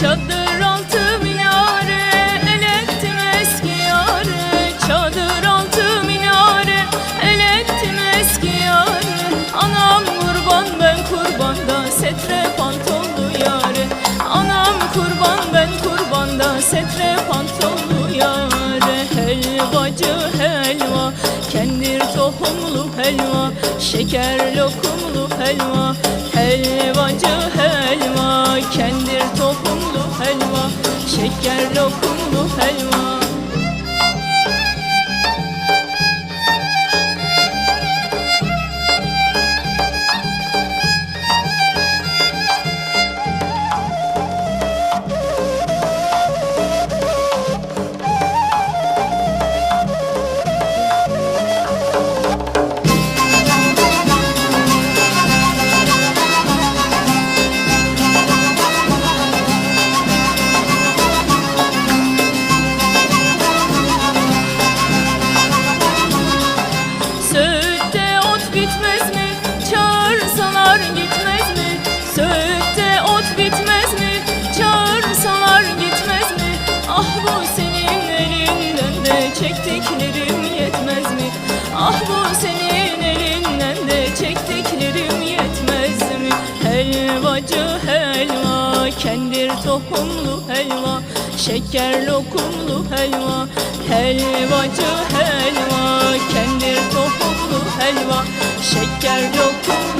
Çadır altı minare el ettim eski yare. Çadır altı minare el ettim eski yare. Anam kurban ben kurbanda setre pantollu yare. Anam kurban ben kurbanda setre pantollu yare. Helvacı helva kendir tohumlu helva. Şeker lokumlu helva. Helvacı helva Şeker lokumlu helva çektiklerim yetmez mi? Ah bu senin elinden de çektiklerim yetmez mi? Helvacı helva, kendir tohumlu helva Şeker lokumlu helva Helvacı helva, kendir tohumlu helva Şeker lokumlu